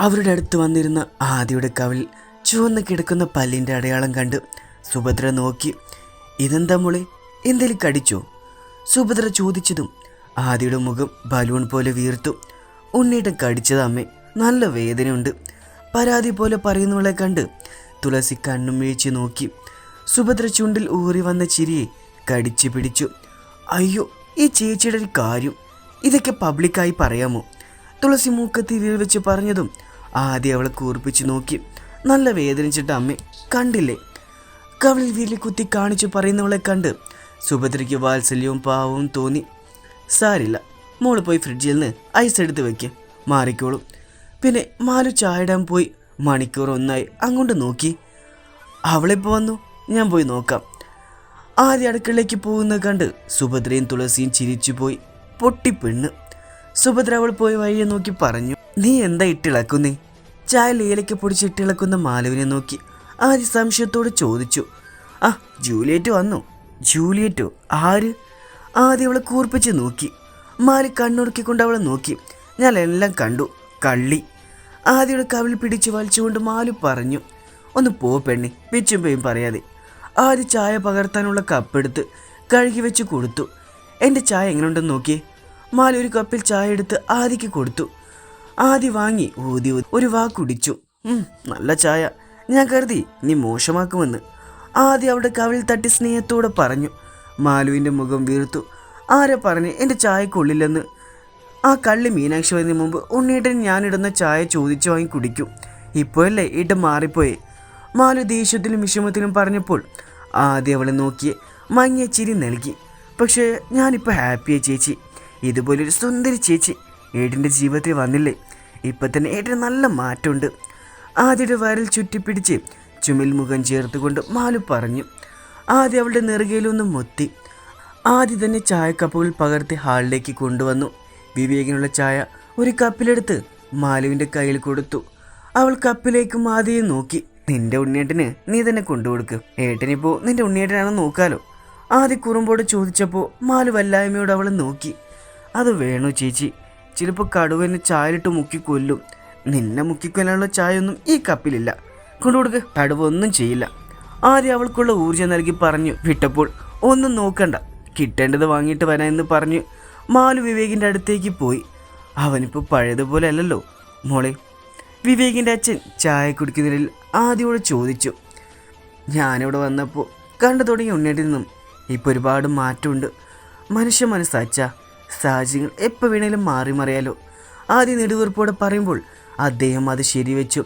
അവരുടെ അടുത്ത് വന്നിരുന്ന ആദിയുടെ കവിൽ ചുവന്ന് കിടക്കുന്ന പല്ലിന്റെ അടയാളം കണ്ട് സുഭദ്ര നോക്കി ഇതെന്താ മോളെ? എന്തേലും കടിച്ചോ? സുഭദ്ര ചോദിച്ചതും ആദിയുടെ മുഖം ബലൂൺ പോലെ വീർത്തു. ഉണ്ണീട്ടം കടിച്ചത് അമ്മേ നല്ല വേദനയുണ്ട്. പരാതി പോലെ പറയുന്നവളെ കണ്ട് തുളസി കണ്ണും വീഴ്ച നോക്കി. സുഭദ്ര ചുണ്ടിൽ ഊറി വന്ന ചിരിയെ കടിച്ചു പിടിച്ചു. അയ്യോ ഈ ചേച്ചിയുടെ ഒരു കാര്യം. ഇതൊക്കെ പബ്ലിക്കായി പറയാമോ? തുളസി മൂക്കത്തി വീഴ്വെച്ച് വെച്ച് പറഞ്ഞതും ആദ്യം അവളെ കൂർപ്പിച്ച് നോക്കി. നല്ല വേദനിച്ചിട്ട് അമ്മ കണ്ടില്ലേ? കവളിൽ വീലി കുത്തി കാണിച്ചു പറയുന്നവളെ കണ്ട് സുഭദ്രയ്ക്ക് വാത്സല്യവും പാവവും തോന്നി. സാരില്ല മോൾ പോയി ഫ്രിഡ്ജിൽ നിന്ന് ഐസ് എടുത്ത് വെക്ക്. മാറിക്കോളും. പിന്നെ മാലു ചായ ഇടാൻ പോയി. മണിക്കൂർ ഒന്നായി അങ്ങോട്ട് നോക്കി. അവളിപ്പോൾ വന്നു? ഞാൻ പോയി നോക്കാം. ആദ്യ അടുക്കളയിലേക്ക് പോകുന്നത് കണ്ട് സുഭദ്രയും തുളസിയും ചിരിച്ചു ചിരിച്ചുപോയി പൊട്ടിപ്പെണ്ണ്. സുഭദ്ര അവൾ പോയി വഴിയെ നോക്കി പറഞ്ഞു നീ എന്താ ഇട്ടിളക്കുന്നേ? ചായ ലീലയ്ക്ക് പൊടിച്ചിട്ടിളക്കുന്ന മാലുവിനെ നോക്കി ആദ്യ സംശയത്തോട് ചോദിച്ചു. ആ ജൂലിയറ്റ് വന്നു. ജൂലിയറ്റോ? ആര്? ആദ്യം അവളെ കൂർപ്പിച്ച് നോക്കി. മാലി കണ്ണുറുക്കിക്കൊണ്ട് അവളെ നോക്കി. ഞാൻ എല്ലാം കണ്ടു. കള്ളി. ആദ്യയുടെ കവിൽ പിടിച്ച് വലിച്ചുകൊണ്ട് മാലു പറഞ്ഞു. ഒന്ന് പോ പെണ്ണി വെച്ചും പറയാതെ. ആദ്യ ചായ പകർത്താനുള്ള കപ്പെടുത്ത് കഴുകി വെച്ച് കൊടുത്തു. എന്റെ ചായ എങ്ങനെയുണ്ടെന്ന് നോക്കി മാലു ഒരു കപ്പിൽ ചായ എടുത്ത് ആദിക്ക് കൊടുത്തു. ആദി വാങ്ങി ഊതി ഒരു വാ കുടിച്ചു. നല്ല ചായ. ഞാൻ കരുതി നീ മോശമാക്കുമെന്ന്. ആദ്യം അവിടെ കവിൾ തട്ടി സ്നേഹത്തോടെ പറഞ്ഞു. മാലുവിന്റെ മുഖം വീർത്തു. ആരെ പറഞ്ഞ് എന്റെ ചായ കൊള്ളില്ലെന്ന് ആ കള്ളി മീനാക്ഷി വരുന്നതിന് മുമ്പ് ഉണ്ണിയിട്ട് ഞാനിടുന്ന ചായ ചോദിച്ചു വാങ്ങി കുടിക്കും. ഇപ്പോഴല്ലേ ഇട്ട് മാറിപ്പോയി. മാലു ദേഷ്യത്തിലും വിഷമത്തിലും പറഞ്ഞപ്പോൾ ആദ്യം അവളെ നോക്കി മങ്ങിയ ചിരി നൽകി. പക്ഷേ ഞാനിപ്പോൾ ഹാപ്പിയായി ചേച്ചി. ഇതുപോലൊരു സുന്ദരി ചേച്ചി. ഏടിന്റെ ജീവിതത്തിൽ വന്നില്ലേ? ഇപ്പം തന്നെ ഏറ്റവും നല്ല മാറ്റമുണ്ട്. ആദ്യയുടെ വയറിൽ ചുറ്റിപ്പിടിച്ച് ചുമിൽ മുഖം ചേർത്തുകൊണ്ട് മാലു പറഞ്ഞു ആദ്യ അവളുടെ നെറുകയിലൊന്ന് മൊത്തി. ആദ്യം തന്നെ ചായക്കപ്പുകൾ പകർത്തി ഹാളിലേക്ക് കൊണ്ടുവന്നു. വിവേകിനുള്ള ചായ ഒരു കപ്പിലെടുത്ത് മാലുവിന്റെ കയ്യിൽ കൊടുത്തു. അവൾ കപ്പിലേക്കും ആദ്യം നോക്കി നിന്റെ ഉണ്ണിയേട്ടന് നീ തന്നെ കൊണ്ടുകൊടുക്ക്. ഏട്ടനിപ്പോ നിന്റെ ഉണ്ണിയേട്ടനാണെന്ന് നോക്കാലോ. ആദ്യ കുറുമ്പോട് ചോദിച്ചപ്പോൾ മാലു വല്ലായ്മയോട് അവൾ നോക്കി അത് വേണോ ചേച്ചി? ചിലപ്പോൾ കടുവനെ ചായലിട്ട് മുക്കി കൊല്ലും നിന്നെ മുക്കിക്കൊല്ലാനുള്ള ചായയൊന്നും ഈ കപ്പിലില്ല. കൊണ്ടുകൊടുക്ക്. കടുവ ഒന്നും ചെയ്യില്ല. ആദ്യം അവൾക്കുള്ള ഊർജം നൽകി പറഞ്ഞു വിട്ടപ്പോൾ ഒന്നും നോക്കണ്ട. കിട്ടേണ്ടത് വാങ്ങിയിട്ട് വരാം എന്ന് പറഞ്ഞു. മാലു വിവേകിന്റെ അടുത്തേക്ക് പോയി. അവനിപ്പോൾ പഴയതുപോലെ അല്ലല്ലോ മോളെ. വിവേകിന്റെ അച്ഛൻ ചായ കുടിക്കുന്നതിൽ ആദ്യോട് ചോദിച്ചു. ഞാനിവിടെ വന്നപ്പോൾ കണ്ടു തുടങ്ങി ഉണ്ണേട്ടിൽ നിന്നും. ഇപ്പോൾ ഒരുപാട് മാറ്റമുണ്ട്. മനുഷ്യ മനസ്സാച്ച. സാഹചര്യങ്ങൾ എപ്പോൾ വേണേലും മാറി മറിയാലോ. ആദ്യം നെടുവീർപ്പോടെ പറയുമ്പോൾ അദ്ദേഹം അത് ശരിവെച്ചു.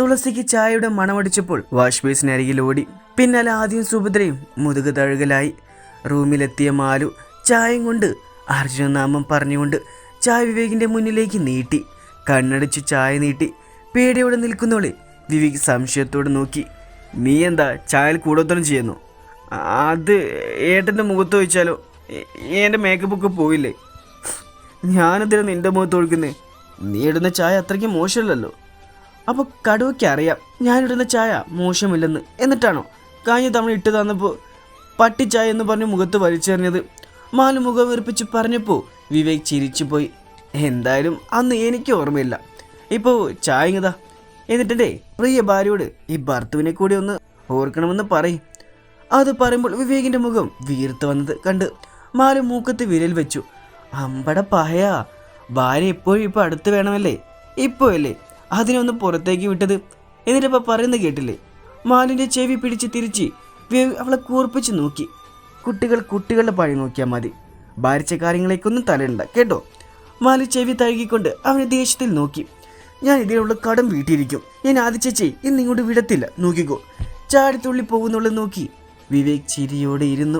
തുളസിക്ക് ചായയുടെ മണമടിച്ചപ്പോൾ വാഷ് ബേസിനരികിൽ ഓടി. പിന്നാലെ ആദ്യം സുഭദ്രയും മുതുക് തഴുകലായി. റൂമിലെത്തിയ മാലു ചായയും കൊണ്ട് അർജുനനാമം പറഞ്ഞുകൊണ്ട് ചായ വിവേകിന്റെ മുന്നിലേക്ക് നീട്ടി. കണ്ണടിച്ച് ചായ നീട്ടി. പേടിയോടെ നിൽക്കുന്നവളെ വിവേക് സംശയത്തോടെ നോക്കി. നീ എന്താ ചായയിൽ കൂടോത്തരം ചെയ്യുന്നു? അത് ഏട്ടന്റെ മുഖത്ത് വെച്ചാലോ? എന്റെ മേക്കപ്പ് ഒക്കെ പോയില്ലേ? ഞാനെന്തിനാ നിന്റെ മുഖത്ത് ഒഴിക്കുന്നേ? നീ ഇടുന്ന ചായ അത്രയ്ക്ക് മോശമില്ലല്ലോ. അപ്പോൾ കടുവയ്ക്ക് അറിയാം ഞാനിടുന്ന ചായ മോശമില്ലെന്ന്. എന്നിട്ടാണോ? കഴിഞ്ഞ തവണ ഇട്ട് തന്നപ്പോൾ പട്ടിച്ചായ എന്ന് പറഞ്ഞ് മുഖത്ത് വലിച്ചെറിഞ്ഞത്. മാലു മുഖം വീർപ്പിച്ച് പറഞ്ഞപ്പോൾ വിവേക് ചിരിച്ചു പോയി എന്തായാലും അന്ന് എനിക്ക് ഓർമ്മയില്ല. ഇപ്പോൾ ചായ ഇങ്ങതാ എന്നിട്ടേ പ്രിയ ഭാര്യയോട് ഈ ഭർത്തുവിനെ കൂടി ഒന്ന് ഓർക്കണമെന്ന് പറയും. അത് പറയുമ്പോൾ വിവേകിന്റെ മുഖം വീർത്ത് വന്നത് കണ്ട് മാലു മൂക്കത്ത് വിരൽ വെച്ചു. അമ്പട പഹയാ ഭാര്യ എപ്പോഴും ഇപ്പോൾ അടുത്ത് വേണമല്ലേ? ഇപ്പോൾ അല്ലേ? അതിനൊന്ന് പുറത്തേക്ക് വിട്ടത്? എന്നിട്ടപ്പോൾ പറയുന്നത് കേട്ടില്ലേ? മാലിന്റെ ചെവി പിടിച്ച് തിരിച്ച് അവളെ കൂർപ്പിച്ച് നോക്കി. കുട്ടികൾ കുട്ടികളുടെ പഴി നോക്കിയാൽ മതി. ഭാരിച്ച കാര്യങ്ങളേക്കൊന്നും തലയിടണ്ട കേട്ടോ? മാലി ചെവി തഴുകിക്കൊണ്ട് അവനെ ദേഷ്യത്തിൽ നോക്കി. ഞാൻ ഇതിനുള്ള കടം വീട്ടിയിരിക്കും. ഞാൻ ആദിച്ചേച്ചി ഇന്ന് ഇങ്ങോട്ട് വിടത്തില്ല. നോക്കിക്കോ. ചാടിത്തുള്ളി പോകുന്നുള്ളത് നോക്കി വിവേക് ചിരിയോടെ ഇരുന്നു.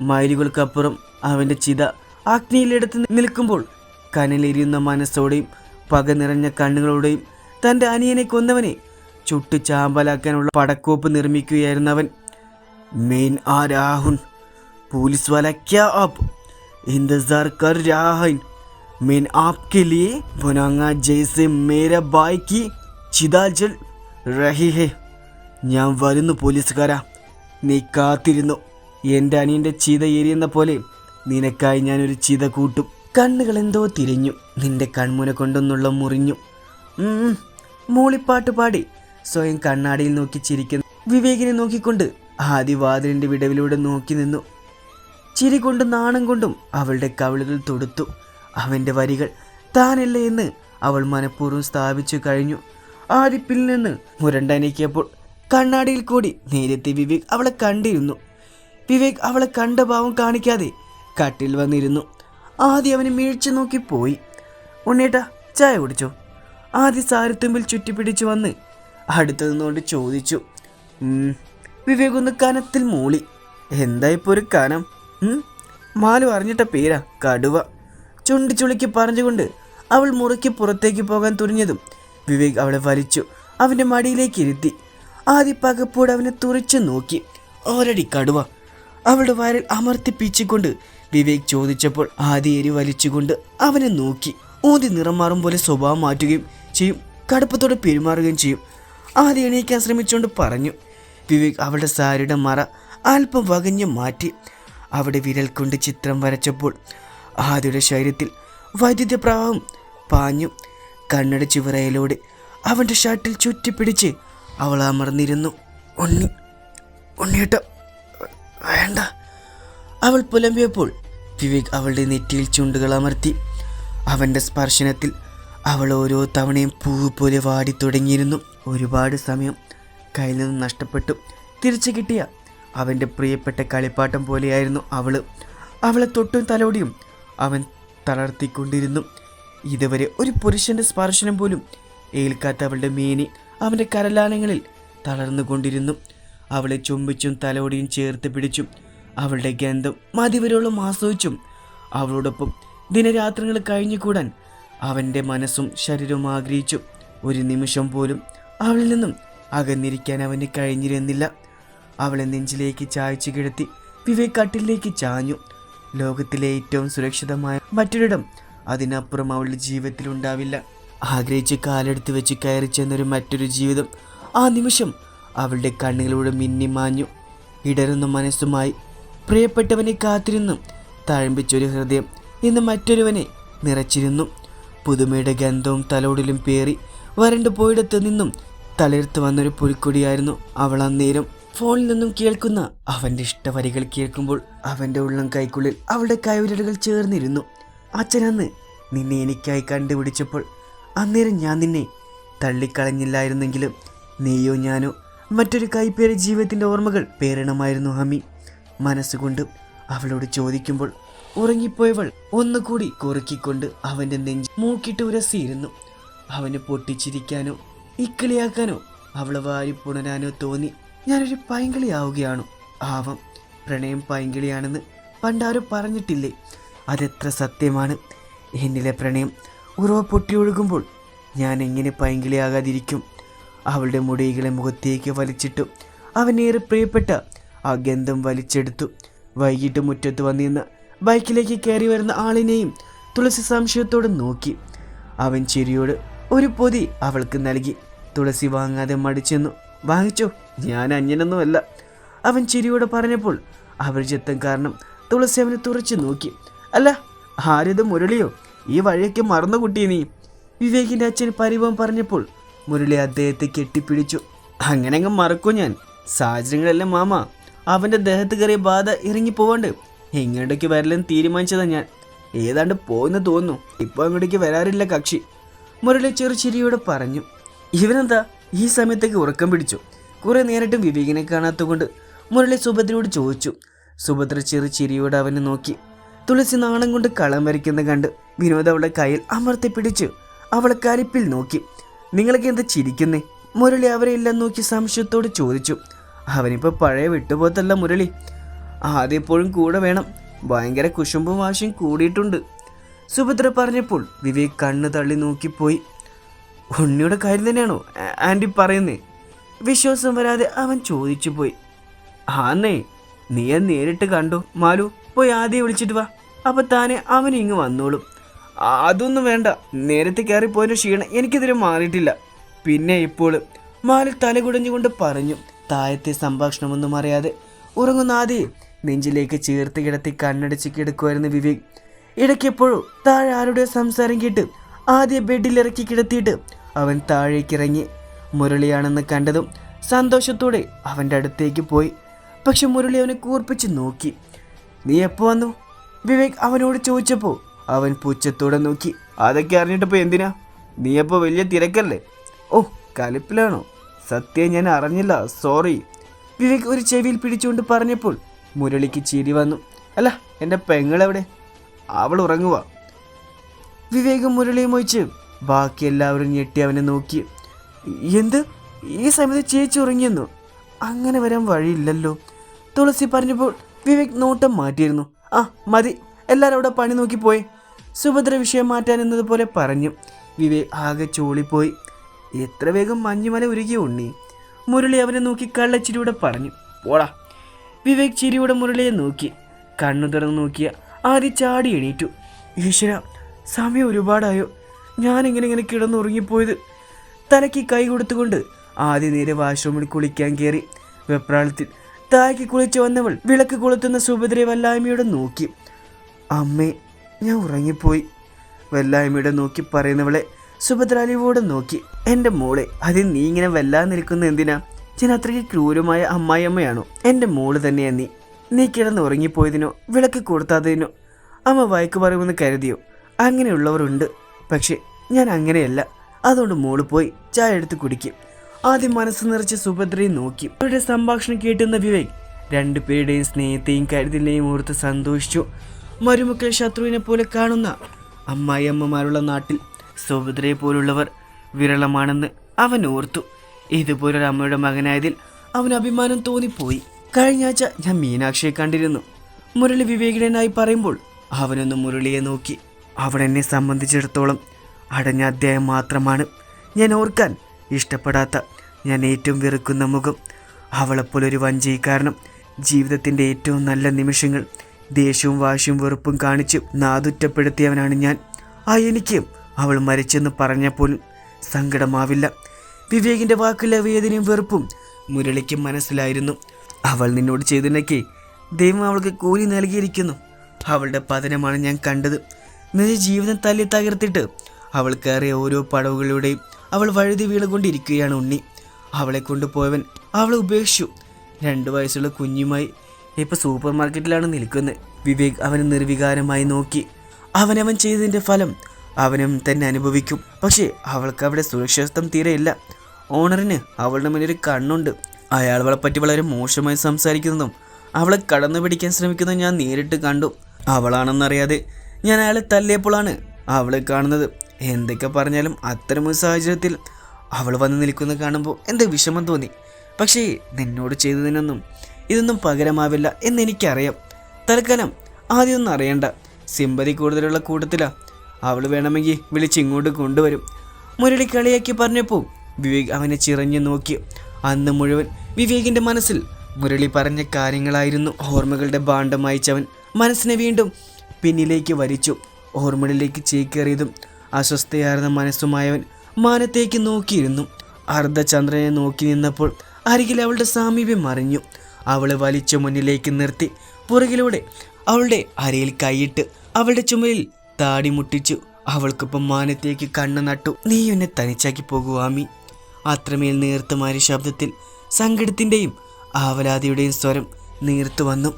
മൈലുകൾക്കപ്പുറം അവൻ്റെ ചിത അഗ്നിയിലെടുത്ത് നിൽക്കുമ്പോൾ കനലിരിയുന്ന മനസ്സോടെയും പക നിറഞ്ഞ കണ്ണുകളോടെയും തൻ്റെ അനിയനെ കൊന്നവനെ ചുട്ടു ചാമ്പലാക്കാനുള്ള പടക്കോപ്പ് നിർമ്മിക്കുകയായിരുന്നു അവൻ മെയിൻ ആ രാഹുൻ पुलिस वाला क्या अब इंतजार कर रहा है मैं आपके लिए बनाऊंगा जैसे मेरे भाई की चिदा जल रही है ഞാൻ വരുന്നു പോലീസുകാരാ നീ കാത്തിരുന്നു എൻ്റെ അനിയൻ്റെ ചിത എരിയുന്ന പോലെ നിനക്കായി ഞാനൊരു ചിത കൂട്ടും. കണ്ണുകൾ എന്തോ തിരിഞ്ഞു. നിന്റെ കൺമുന കൊണ്ടൊന്നുള്ള മുറിഞ്ഞു. മൂളിപ്പാട്ട് പാടി. സ്വയം കണ്ണാടിയിൽ നോക്കി ചിരിക്കുന്നു. വിവേകിനെ നോക്കിക്കൊണ്ട് ആദ്യ വിടവിലൂടെ നോക്കി നിന്നു. ചിരി കൊണ്ടും നാണം കൊണ്ടും അവളുടെ കവിളുകൾ തൊടുത്തു. അവന്റെ വരികൾ താനല്ലേ എന്ന് അവൾ മനഃപൂർവം സ്ഥാപിച്ചു കഴിഞ്ഞു. ആദിപ്പിൽ നിന്ന് മുരണ്ടനക്കിയപ്പോൾ കണ്ണാടിയിൽ കൂടി നേരത്തെ വിവേക് അവളെ കണ്ടിരുന്നു. വിവേക് അവളെ കണ്ട ഭാവം കാണിക്കാതെ കട്ടിൽ വന്നിരുന്നു. ആദ്യം അവനെ മീഴ്ച്ചു നോക്കി പോയി. ഉണ്ണേട്ട ചായ കുടിച്ചോ? ആദ്യ സാരത്തുമ്പിൽ ചുറ്റിപ്പിടിച്ചു വന്ന് അടുത്തു നിന്നുകൊണ്ട് ചോദിച്ചു. വിവേകുന്ന് കനത്തിൽ മൂളി. എന്താ ഒരു കനം? മാലു അറിഞ്ഞിട്ട പേരാ കടുവ. ചുണ്ടി ചുളിക്ക് പറഞ്ഞുകൊണ്ട് അവൾ മുറുക്കി പുറത്തേക്ക് പോകാൻ തുനിഞ്ഞതും വിവേക് അവളെ വലിച്ചു അവന്റെ മടിയിലേക്ക് ഇരുത്തി. ആദ്യ പകപ്പോട് അവനെ തുറച്ചു നോക്കി. ഓരടി കടുവ? അവളുടെ വയറിൽ അമർത്തിപ്പിച്ചുകൊണ്ട് വിവേക് ചോദിച്ചപ്പോൾ ആദ്യ എരി വലിച്ചുകൊണ്ട് അവനെ നോക്കി. ഊതി നിറം മാറും പോലെ സ്വഭാവം മാറ്റുകയും ചെയ്യും. കടുപ്പത്തോടെ പെരുമാറുകയും ചെയ്യും. ആദ്യ എണീക്കാൻ ശ്രമിച്ചുകൊണ്ട് പറഞ്ഞു. വിവേക് അവളുടെ സാരിയുടെ മറ അല്പം വകഞ്ഞു മാറ്റി. അവിടെ വിരൽ കൊണ്ട് ചിത്രം വരച്ചപ്പോൾ ആദിയുടെ ശരീരത്തിൽ വൈദ്യുത പ്രവാഹം പാഞ്ഞു. കണ്ണട ചുവറയിലൂടെ അവന്റെ ഷർട്ടിൽ ചുറ്റിപ്പിടിച്ച് അവൾ അമർന്നിരുന്നു. ഉണ്ണി ഉണ്ണിയേട്ട വേണ്ട. അവൾ പുലമ്പിയപ്പോൾ വിവേക് അവളുടെ നെറ്റിയിൽ ചുണ്ടുകൾ അമർത്തി. അവന്റെ സ്പർശനത്തിൽ അവൾ ഓരോ തവണയും പൂവ് പോലെ വാടി തുടങ്ങിയിരുന്നു. ഒരുപാട് സമയം കയ്യിൽ നിന്ന് നഷ്ടപ്പെട്ടു. തിരിച്ചു കിട്ടിയ അവന്റെ പ്രിയപ്പെട്ട കളിപ്പാട്ടം പോലെയായിരുന്നു അവൾ അവളെ തൊട്ടും തലോടിയും അവൻ തളർത്തിക്കൊണ്ടിരുന്നു. ഇതുവരെ ഒരു പുരുഷന്റെ സ്പർശനം പോലും ഏൽക്കാത്ത അവളുടെ മേനി അവന്റെ കരലാനങ്ങളിൽ തളർന്നുകൊണ്ടിരുന്നു. അവളെ ചുംബിച്ചും തലോടിയും ചേർത്ത് പിടിച്ചും അവളുടെ ഗന്ധം മതിവരോളം ആസ്വദിച്ചും അവളോടൊപ്പം ദിനരാത്രങ്ങൾ കഴിഞ്ഞുകൂടാൻ അവന്റെ മനസ്സും ശരീരവും ആഗ്രഹിച്ചു. ഒരു നിമിഷം പോലും അവളിൽ നിന്നും അകന്നിരിക്കാൻ അവന് കഴിഞ്ഞിരുന്നില്ല. അവളെ നെഞ്ചിലേക്ക് ചായച്ചു കിടത്തി വിവേക് കട്ടിലേക്ക് ചാഞ്ഞു. ലോകത്തിലെ ഏറ്റവും സുരക്ഷിതമായ മറ്റൊരിടം അതിനപ്പുറം അവളുടെ ജീവിതത്തിൽ ഉണ്ടാവില്ല. ആഗ്രഹിച്ച് കാലെടുത്ത് വെച്ച് കയറി ചെന്നൊരു മറ്റൊരു ജീവിതം. ആ നിമിഷം അവളുടെ കണ്ണുകളിലൂടെ മിന്നിമാഞ്ഞു ഇടരുന്ന മനസ്സുമായി പ്രിയപ്പെട്ടവനെ കാത്തിരുന്നു. തഴമ്പിച്ചൊരു ഹൃദയം ഇന്ന് മറ്റൊരുവനെ നിറച്ചിരുന്നു. പുതുമയുടെ ഗന്ധവും തലോടിലും പേറി വരണ്ടു പോയിടത്ത് നിന്നും തളിർത്ത് വന്നൊരു പുലിക്കൊടിയായിരുന്നു അവൾ അന്നേരം. ഫോണിൽ നിന്നും കേൾക്കുന്ന അവന്റെ ഇഷ്ടവരികൾ കേൾക്കുമ്പോൾ അവന്റെ ഉള്ളം കൈക്കുള്ളിൽ അവളുടെ കൈവിരലുകൾ ചേർന്നിരുന്നു. അച്ഛനന്ന് നിന്നെ എനിക്കായി കണ്ടുപിടിച്ചപ്പോൾ അന്നേരം ഞാൻ നിന്നെ തള്ളിക്കളഞ്ഞില്ലായിരുന്നെങ്കിലും നീയോ ഞാനോ മറ്റൊരു കൈപ്പേര് ജീവിതത്തിന്റെ ഓർമ്മകൾ പേരണമായിരുന്നു ഹമി. മനസ്സുകൊണ്ട് അവളോട് ചോദിക്കുമ്പോൾ ഉറങ്ങിപ്പോയവൾ ഒന്നുകൂടി കുറുക്കിക്കൊണ്ട് അവന്റെ നെഞ്ച് മൂക്കിട്ട് ഉരസിയിരുന്നു. അവന് പൊട്ടിച്ചിരിക്കാനോ ഇക്കിളിയാക്കാനോ അവളെ വാരി പുണരാനോ തോന്നി ഞാനൊരു പൈങ്കിളിയാവുകയാണോ. ആവം പ്രണയം പൈങ്കിളിയാണെന്ന് പണ്ടാരും പറഞ്ഞിട്ടില്ലേ? അതെത്ര സത്യമാണ്? എന്നിലെ പ്രണയം ഉറവ പൊട്ടിയൊഴുകുമ്പോൾ ഞാൻ എങ്ങനെ പൈങ്കിളിയാകാതിരിക്കും? അവളുടെ മുടികളെ മുഖത്തേക്ക് വലിച്ചിട്ടു അവനേറെ പ്രിയപ്പെട്ട ആ ഗന്ധം വലിച്ചെടുത്തു. വൈകിട്ട് മുറ്റത്ത് വന്നിരുന്ന ബൈക്കിലേക്ക് കയറി വരുന്ന ആളിനെയും തുളസി സംശയത്തോടെ നോക്കി. അവൻ ചിരിയോട് ഒരു പൊതി അവൾക്ക് നൽകി. തുളസി വാങ്ങാതെ മടിച്ചെന്നു വാങ്ങിച്ചോ ഞാൻ അന്യനൊന്നുമല്ല. അവൻ ചിരിയോടെ പറഞ്ഞപ്പോൾ അവർ ചെത്തം കാരണം തുളസി അവനെ തുറച്ചു നോക്കി. അല്ല ആരിത് മുരളിയോ? ഈ വഴിയൊക്കെ മറന്നു കുട്ടിയെ നീ. വിവേകിന്റെ അച്ഛൻ പരിഭവം പറഞ്ഞപ്പോൾ മുരളി അദ്ദേഹത്തെ കെട്ടിപ്പിടിച്ചു. അങ്ങനെ അങ്ങ് മറക്കൂ ഞാൻ. സാഹചര്യങ്ങളെല്ലാം മാമ. അവന്റെ ദേഹത്ത് കയറിയ ബാധ ഇറങ്ങി പോവാണ്ട്. എങ്ങോട്ടേക്ക് വരലെന്ന് തീരുമാനിച്ചതാണ് ഞാൻ. ഏതാണ്ട് പോയെന്ന് തോന്നുന്നു. ഇപ്പോൾ അങ്ങോട്ടേക്ക് വരാറില്ല കക്ഷി. മുരളി ചെറു ചിരിയോട് പറഞ്ഞു. ഇവനെന്താ? ഈ സമയത്തേക്ക് ഉറക്കം പിടിച്ചു. കുറേ നേരിട്ടും വിവേകിനെ കാണാത്തതുകൊണ്ട് മുരളി സുഭദ്രയോട് ചോദിച്ചു. സുഭദ്ര ചെറു ചിരിയോട് അവനെ നോക്കി. തുളസി നാണം കൊണ്ട് കളം വരയ്ക്കുന്ന കണ്ട് വിനോദ് അവളുടെ കയ്യിൽ അമർത്തി പിടിച്ചു അവളെ കലിപ്പിൽ നോക്കി. നിങ്ങളൊക്കെ എന്താ ചിരിക്കുന്നേ? മുരളി അവരെ എല്ലാം നോക്കി സംശയത്തോട് ചോദിച്ചു. അവനിപ്പോൾ പഴയ വിട്ടുപോത്തല്ല മുരളി. ആദ്യം എപ്പോഴും കൂടെ വേണം. ഭയങ്കര കുശുമ്പും വാശിയും കൂടിയിട്ടുണ്ട്. സുഭദ്ര പറഞ്ഞപ്പോൾ വിവേക് കണ്ണ് തള്ളി നോക്കിപ്പോയി. ഉണ്ണിയുടെ കാര്യം തന്നെയാണോ ആന്റി പറയുന്നേ? വിശ്വാസം വരാതെ അവൻ ചോദിച്ചു പോയി ആന്നേ നീ നേരിട്ട് കണ്ടു? മാലു പോയി ആദ്യം വിളിച്ചിട്ട് വാ. അപ്പൊ താനെ അവൻ ഇങ്ങ് വന്നോളും. അതൊന്നും വേണ്ട. നേരത്തെ കയറിപ്പോയതിന് ക്ഷീണം എനിക്കിതിന് മാറിയിട്ടില്ല. പിന്നെ ഇപ്പോൾ മാലു തലകുടഞ്ഞുകൊണ്ട് പറഞ്ഞു. താഴത്തെ സംഭാഷണമൊന്നും അറിയാതെ ഉറങ്ങുന്ന നെഞ്ചിലേക്ക് ചേർത്ത് കിടത്തി കണ്ണടച്ച് കിടക്കുമായിരുന്നു വിവേക് ഇടയ്ക്കെപ്പോഴും താഴെ ആരുടെ സംസാരം കേട്ട് ആദ്യ ബെഡിൽ ഇറക്കി കിടത്തിയിട്ട് അവൻ താഴേക്കിറങ്ങി. മുരളിയാണെന്ന് കണ്ടതും സന്തോഷത്തോടെ അവന്റെ അടുത്തേക്ക് പോയി. പക്ഷെ മുരളി അവനെ കൂർപ്പിച്ച് നോക്കി. നീ എപ്പോൾ വന്നു? വിവേക് അവനോട് ചോദിച്ചപ്പോൾ അവൻ പുച്ഛത്തോടെ നോക്കി. അതൊക്കെ അറിഞ്ഞിട്ടപ്പോൾ എന്തിനാ? നീ അപ്പോൾ വലിയ തിരക്കല്ലേ? ഓ കലിപ്പിലാണോ? സത്യം ഞാൻ അറിഞ്ഞില്ല സോറി വിവേക് ഒരു ചെവിയിൽ പിടിച്ചുകൊണ്ട് പറഞ്ഞപ്പോൾ മുരളിക്ക് ചിരി വന്നു. അല്ല എന്റെ പെങ്ങളെവിടെ? അവൾ ഉറങ്ങുക വിവേകും മുരളിയും ഒഴിച്ച് ബാക്കി എല്ലാവരും ഞെട്ടി അവനെ നോക്കി. എന്ത്? ഈ സമയത്ത് ചേച്ചി ഉറങ്ങിയെന്നു? അങ്ങനെ വരാൻ വഴിയില്ലല്ലോ. തുളസി പറഞ്ഞപ്പോൾ വിവേക് നോട്ടം മാറ്റിയിരുന്നു. ആ മതി. എല്ലാവരും അവിടെ പണി നോക്കി പോയി. സുഭദ്ര വിഷയം മാറ്റാൻ എന്നതുപോലെ പറഞ്ഞു. വിവേക് ആകെ ചോളിപ്പോയി. എത്ര വേഗം മഞ്ഞുമല ഉരുകിയ ഉണ്ണി. മുരളി അവനെ നോക്കി കള്ളച്ചിരിയോടെ പറഞ്ഞു പോടാ. വിവേക് ചിരിയുടെ മുരളിയെ നോക്കി. കണ്ണു തുറന്നു നോക്കിയ ആദ്യ ചാടി എണീറ്റു. ഈശ്വര സമയം ഒരുപാടായോ. ഞാനിങ്ങനെ ഇങ്ങനെ കിടന്നുറങ്ങിപ്പോയത്. തലയ്ക്ക് കൈ കൊടുത്തുകൊണ്ട് ആദ്യ നേരെ വാഷ്റൂമിൽ കുളിക്കാൻ കയറി വെപ്രാളത്തിൽ താഴേക്ക് കുളിച്ചു വന്നവൾ വിളക്ക് കൊളുത്തുന്ന സുഭദ്രയെ വല്ലായ്മയോടെ നോക്കി. അമ്മേ ഞാൻ ഉറങ്ങിപ്പോയി. വല്ലായ്മയുടെ നോക്കി പറയുന്നവളെ സുഭദ്ര അലിവോടെ നോക്കി. എന്റെ മോളെ അതിൽ നീ ഇങ്ങനെ വല്ലാതെ നിൽക്കുന്ന എന്തിനാ? ഞാൻ അത്രയ്ക്ക് ക്രൂരമായ അമ്മായിയമ്മയാണോ? എന്റെ മോൾ തന്നെയാ നീ. നീ കിടന്ന് ഉറങ്ങിപ്പോയതിനോ വിളക്ക് കൊടുത്താതിനോ? അമ്മ വയക്ക് പറയുമെന്ന് കരുതിയോ? അങ്ങനെയുള്ളവരുണ്ട്. പക്ഷേ ഞാൻ അങ്ങനെയല്ല. അതുകൊണ്ട് മോൾ പോയി ചായ എടുത്ത് കുടിക്കും. ആദ്യം മനസ്സ് നിറച്ച് സുഭദ്രയെ നോക്കി. അവരുടെ സംഭാഷണം കേട്ടുന്ന വിവേക് രണ്ടുപേരുടെയും സ്നേഹത്തെയും കരുതലിനെയും ഓർത്ത് സന്തോഷിച്ചു. മരുമക്കൾ ശത്രുവിനെ പോലെ കാണുന്ന അമ്മായിയമ്മമാരുള്ള നാട്ടിൽ സുഭദ്രയെ പോലുള്ളവർ വിരളമാണെന്ന് അവൻ ഓർത്തു. ഇതുപോലൊരു അമ്മയുടെ മകനായതിൽ അവൻ അഭിമാനം തോന്നിപ്പോയി. കഴിഞ്ഞ ആഴ്ച ഞാൻ മീനാക്ഷിയെ കണ്ടിരുന്നു. മുരളി വിവേകിടനായി പറയുമ്പോൾ അവനൊന്ന് മുരളിയെ നോക്കി. അവൻ എന്നെ സംബന്ധിച്ചിടത്തോളം അടഞ്ഞ അധ്യായം മാത്രമാണ്. ഞാൻ ഓർക്കാൻ ഇഷ്ടപ്പെടാത്ത ഞാൻ ഏറ്റവും വെറുക്കുന്ന മുഖം അവളെപ്പോലൊരു വഞ്ചി കാരണം ജീവിതത്തിന്റെ ഏറ്റവും നല്ല നിമിഷങ്ങൾ ദേഷ്യവും വാശിയും വെറുപ്പും കാണിച്ച് നാതുറ്റപ്പെടുത്തിയവനാണ് ഞാൻ. ആ എനിക്ക് അവൾ മരിച്ചെന്ന് പറഞ്ഞപ്പോൾ സങ്കടമാവില്ല. വിവേകിന്റെ വാക്കിലെ വേദനയും വെറുപ്പും മുരളിക്ക് മനസ്സിലായിരുന്നു. അവൾ നിന്നോട് ചെയ്തതിനൊക്കെ ദൈവം അവൾക്ക് കൂലി നൽകിയിരിക്കുന്നു. അവളുടെ പതനമാണ് ഞാൻ കണ്ടത്. നിന്റെ ജീവിതം തല്ലി തകർത്തിട്ട് അവൾ കയറിയ ഓരോ പടവുകളിലൂടെയും അവൾ വഴുതി വീണുകൊണ്ടിരിക്കുകയാണ് ഉണ്ണി. അവളെ കൊണ്ടുപോയവൻ അവളെ ഉപേക്ഷിച്ചു. രണ്ടു വയസ്സുള്ള കുഞ്ഞുമായി ഇപ്പൊ സൂപ്പർ മാർക്കറ്റിലാണ് നിൽക്കുന്നത്. വിവേക് അവനെ നിർവികാരമായി നോക്കി. അവനവൻ ചെയ്തതിന്റെ ഫലം അവനും തന്നെ അനുഭവിക്കും. പക്ഷേ അവൾക്ക് അവിടെ സുരക്ഷിതത്വം തീരെയില്ല. ഓണറിന് അവളുടെ മുന്നിൽ ഒരു കണ്ണുണ്ട്. അയാൾ അവളെ പറ്റി വളരെ മോശമായി സംസാരിക്കുന്നതും അവളെ കടന്നു പിടിക്കാൻ ശ്രമിക്കുന്നതും ഞാൻ നേരിട്ട് കണ്ടു. അവളാണെന്നറിയാതെ ഞാൻ അയാളെ തല്ലിയപ്പോഴാണ് അവളെ കാണുന്നത്. എന്തൊക്കെ പറഞ്ഞാലും അത്തരമൊരു സാഹചര്യത്തിൽ അവൾ വന്ന് നിൽക്കുന്നത് കാണുമ്പോൾ എന്തോ വിഷമം തോന്നി. പക്ഷേ നിന്നോട് ചെയ്തതിനൊന്നും ഇതൊന്നും പകരമാവില്ല എന്നെനിക്കറിയാം. തൽക്കാലം ആദ്യമൊന്നും അറിയണ്ട. സിമ്പതി കൂടുതലുള്ള കൂട്ടത്തിലാ അവൾ വേണമെങ്കിൽ വിളിച്ച് ഇങ്ങോട്ട് കൊണ്ടുവരും. മുരളി കളിയാക്കി പറഞ്ഞപ്പോൾ വിവേക് അവനെ ചിറഞ്ഞു നോക്കി. അന്ന് മുഴുവൻ വിവേകിന്റെ മനസ്സിൽ മുരളി പറഞ്ഞ കാര്യങ്ങളായിരുന്നു ഓർമ്മകളുടെ ഭാണ്ഡം അയച്ചവൻ മനസ്സിനെ വീണ്ടും പിന്നിലേക്ക് വരിച്ചു ഓർമ്മകളിലേക്ക് ചേക്കേറിയതും അസ്വസ്ഥയാർന്ന മനസ്സുമായവൻ മാനത്തേക്ക് നോക്കിയിരുന്നു. അർദ്ധചന്ദ്രനെ നോക്കി നിന്നപ്പോൾ അരികിൽ അവളുടെ സാമീപ്യം അറിഞ്ഞു. അവളെ വലിച്ചു മുന്നിലേക്ക് നിർത്തി. പുറകിലൂടെ അവളുടെ അരയിൽ കൈയിട്ട് അവളുടെ ചുമലിൽ താടി മുട്ടിച്ചു. അവൾക്കൊപ്പം മാനത്തേക്ക് കണ്ണു നട്ടു. നീ എന്നെ തനിച്ചാക്കി പോകുവാമി അത്രമേൽ നേർത്തുമാരി ശബ്ദത്തിൽ സങ്കടത്തിന്റെയും ആവലാതിയുടെയും സ്വരം നീർത്തു വന്നു.